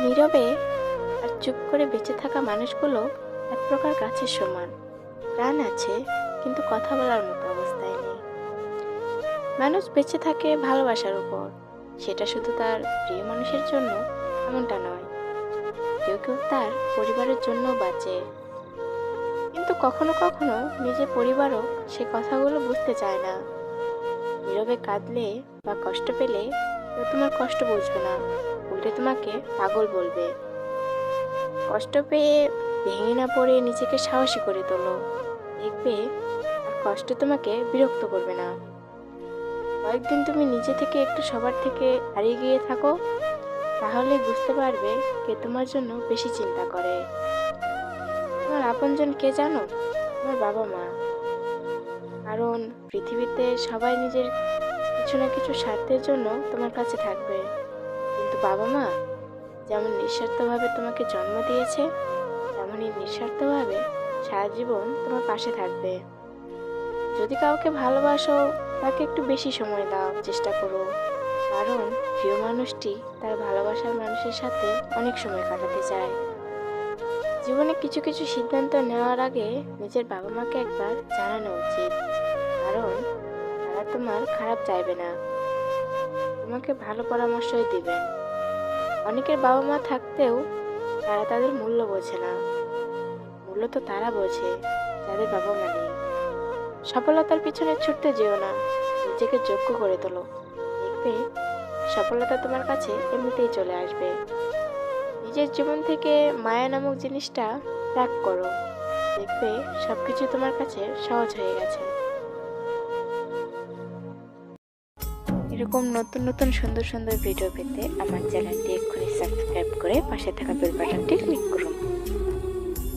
নীরবে আর চুপ করে বেঁচে থাকা মানুষগুলো এক প্রকার গাছের সমান। প্রাণ আছে, কিন্তু কথা বলার মতো অবস্থায় নেই। মানুষ বেঁচে থাকে ভালোবাসার উপর। সেটা শুধু তার প্রিয় মানুষের জন্য এমনটা নয়। কেউ কেউ তার পরিবারের জন্য বাঁচে। কিন্তু কখনো কখনো নিজের পরিবারও সে কথাগুলো বুঝতে চায় না। নীরবে কাঁদলে বা কষ্ট পেলে কেউ তোমার কষ্ট বুঝবে না। উল্টে তোমাকে পাগল বলবে। কষ্ট পেয়ে ভেঙে না পড়ে নিজেকে সাহসী করে তোলো। দেখবে আর কষ্ট তোমাকে বিরক্ত করবে না। কয়েকদিন তুমি নিজে থেকে একটু সবার থেকে হারিয়ে গিয়ে থাকো, তাহলে বুঝতে পারবে কে তোমার জন্য বেশি চিন্তা করে। তোমার আপনজন কে জানো? তোমার বাবা মা। কারণ পৃথিবীতে সবাই নিজের কিছু না কিছু স্বার্থের জন্য তোমার কাছে থাকবে। কিন্তু বাবা মা, যেমন নিঃস্বার্থভাবে তোমাকে জন্ম দিয়েছে, তেমনই নিঃস্বার্থভাবে সারা জীবন তোমার পাশে থাকবে। যদি কাউকে ভালোবাসো, তাকে একটু বেশি সময় দাও, চেষ্টা করো। কারণ প্রিয় মানুষটি তার ভালোবাসার মানুষের সাথে অনেক সময় কাটাতে চায়। জীবনে কিছু কিছু সিদ্ধান্ত নেওয়ার আগে নিজের বাবা মাকে একবার জানানো উচিত। কারণ তারা তোমার খারাপ চাইবে না। তোমাকে ভালো পরামর্শই দিবেন অনেকের বাবা মা থাকতেও তারা তাদের মূল্য বোঝে না। মূল্য তো তারা বোঝে, যাদের বাবা মা নেই। সফলতার পিছনে ছুটতে যেও না, নিজেকে যোগ্য করে তোলো। দেখবে সফলতা তোমার কাছে এমনিতেই চলে আসবে। নিজের জীবন থেকে মায়া নামক জিনিসটা ত্যাগ করো। দেখবে সব কিছু তোমার কাছে সহজ হয়ে গেছে। এরকম নতুন নতুন সুন্দর সুন্দর ভিডিও পেতে আমার চ্যানেলটি এক্ষুনি সাবস্ক্রাইব করে পাশে থাকা বেল বাটনটি ক্লিক করুন।